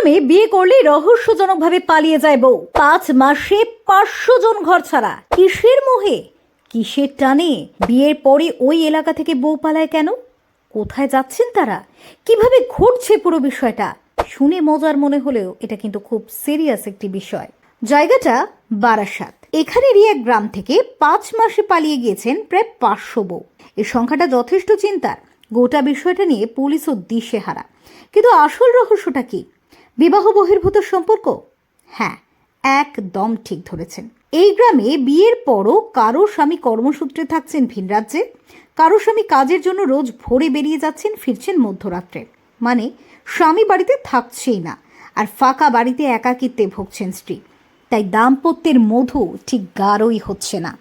গ্রামে বিয়ে করলে রহস্যজনকভাবে পালিয়ে যায় বউ। পাঁচ মাসে পাঁচশো জন ঘর ছাড়া। কিসের মোহে? কিসের টানে? বিয়ের পরে ওই এলাকা থেকে বউ পালায় কেন? কোথায় যাচ্ছেন তারা? কীভাবে ঘটছে পুরো বিষয়টা? শুনে মজার মনে হলেও এটা কিন্তু খুব সিরিয়াস একটি বিষয়। জায়গাটা বারাসাত। এখানেরই এক গ্রাম থেকে পাঁচ মাসে পালিয়ে গিয়েছেন প্রায় পাঁচশো বউ। এই সংখ্যাটা যথেষ্ট চিন্তার। গোটা বিষয়টা নিয়ে পুলিশও দিশেহারা। কিন্তু আসল রহস্যটা কি? বিবাহ বহির্ভূত সম্পর্ক? হ্যাঁ একদম ঠিক ধরেছেন। এই গ্রামে বিয়ের পরও কারও স্বামী কর্মসূত্রে থাকছেন ভিন রাজ্যে কারও স্বামী কাজের জন্য রোজ ভোরে বেরিয়ে যাচ্ছেন ফিরছেন মধ্যরাত্রে। মানে স্বামী বাড়িতে থাকছেই না আর ফাঁকা বাড়িতে একাকিত্বে ভুগছেন স্ত্রী। তাই দাম্পত্যের মধু ঠিক গাঢ়ই হচ্ছে না।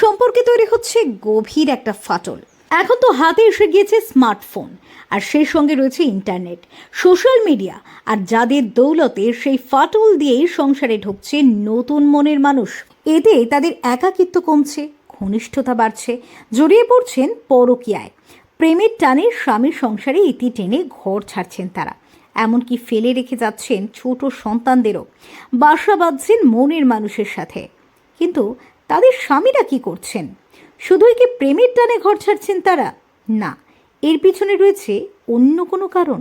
সম্পর্কে তৈরি হচ্ছে গভীর একটা ফাটল। এখন তো হাতে এসে গিয়েছে স্মার্টফোন, আর সেই সঙ্গে রয়েছে ইন্টারনেট, সোশ্যাল মিডিয়া, আর যাদের দৌলতে সেই ফাটল দিয়েই সংসারে ঢুকছে নতুন মনের মানুষ। এতে তাদের একাকিত্ব কমছে, ঘনিষ্ঠতা বাড়ছে, জড়িয়ে পড়ছেন পরকীয়ায়। প্রেমের টানে স্বামীর সংসারে ইতি টেনে ঘর ছাড়ছেন তারা। এমনকি ফেলে রেখে যাচ্ছেন ছোট সন্তানদেরও। বাসা বাঁধছেন মনের মানুষের সাথে। কিন্তু তাদের স্বামীরা কি করছেন? শুধুই কি প্রেমের টানে ঘর ছাড়ছেন তারা? না, এর পিছনে রয়েছে অন্য কোনো কারণ।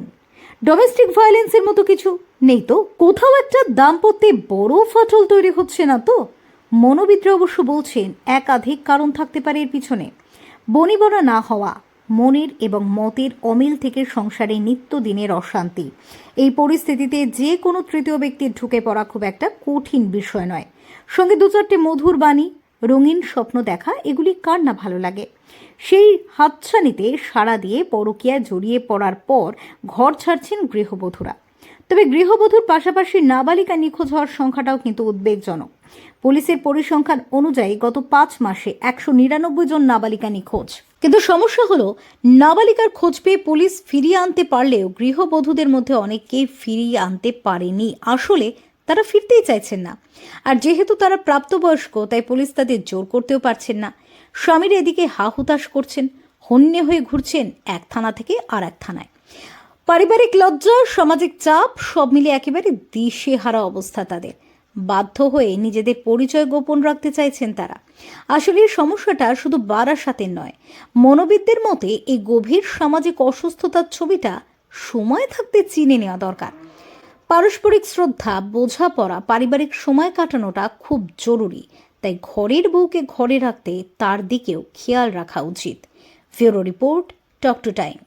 ডোমেস্টিক ভায়োলেন্সের মতো কিছু নেই তো? কোথাও একটা দাম্পত্যে বড় ফাটল তৈরি হচ্ছে না তো? মনোবিদরা অবশ্য বলছেন, একাধিক কারণ থাকতে পারে এর পিছনে। বনিবনা না হওয়া মনের এবং মতের অমিল থেকে সংসারে নিত্যদিনের অশান্তি। এই পরিস্থিতিতে যে কোনো তৃতীয় ব্যক্তির ঢুকে পড়া খুব একটা কঠিন বিষয় নয়। সঙ্গে দু চারটে মধুর বাণী, রঙিন স্বপ্ন দেখা, এগুলি কার না ভালো লাগে? সেই হাতছানিতে সাড়া দিয়ে পরকীয়ায় জড়িয়ে পড়ার পর ঘর ছাড়ছেন গৃহবধূরা। তবে গৃহবধূর পাশাপাশি নাবালিকা নিখোঁজ হওয়ার সংখ্যাটাও কিন্তু উদ্বেগজনক। পুলিশের পরিসংখ্যান অনুযায়ী গত পাঁচ মাসে একশো নিরানব্বই জন নাবালিকা নিখোঁজ। কিন্তু সমস্যা হলো, নাবালিকার খোঁজ পেয়ে পুলিশ ফিরিয়ে আনতে পারলেও গৃহবধূদের মধ্যে অনেককেই ফিরিয়ে আনতে পারেনি। আসলে তারা ফিরতেই চাইছেন না। আর যেহেতু তারা প্রাপ্তবয়স্ক, তাই পুলিশ তাদের জোর করতেও পারছেন না। স্বামীর এদিকে হা হুতাশ করছেন, হন্যে হয়ে ঘুরছেন এক থানা থেকে আর এক থানায়। পারিবারিক লজ্জা, সামাজিক চাপ, সব মিলে একেবারে দিশেহারা অবস্থা তাদের। বাধ্য হয়ে নিজেদের পরিচয় গোপন রাখতে চাইছেন তারা। আসলে এই সমস্যাটা শুধু বারাসাতের নয়, মনোবিদদের মতে এই গভীর সামাজিক অসুস্থতার ছবিটা সময় থাকতে চিনে নেওয়া দরকার। পারস্পরিক শ্রদ্ধা, বোঝাপড়া, পারিবারিক সময় কাটানোটা খুব জরুরি, তাই ঘরের বউকে ঘরে রাখতে তার দিকেও খেয়াল রাখা উচিত। ফিউরো রিপোর্ট টক টু টাইম।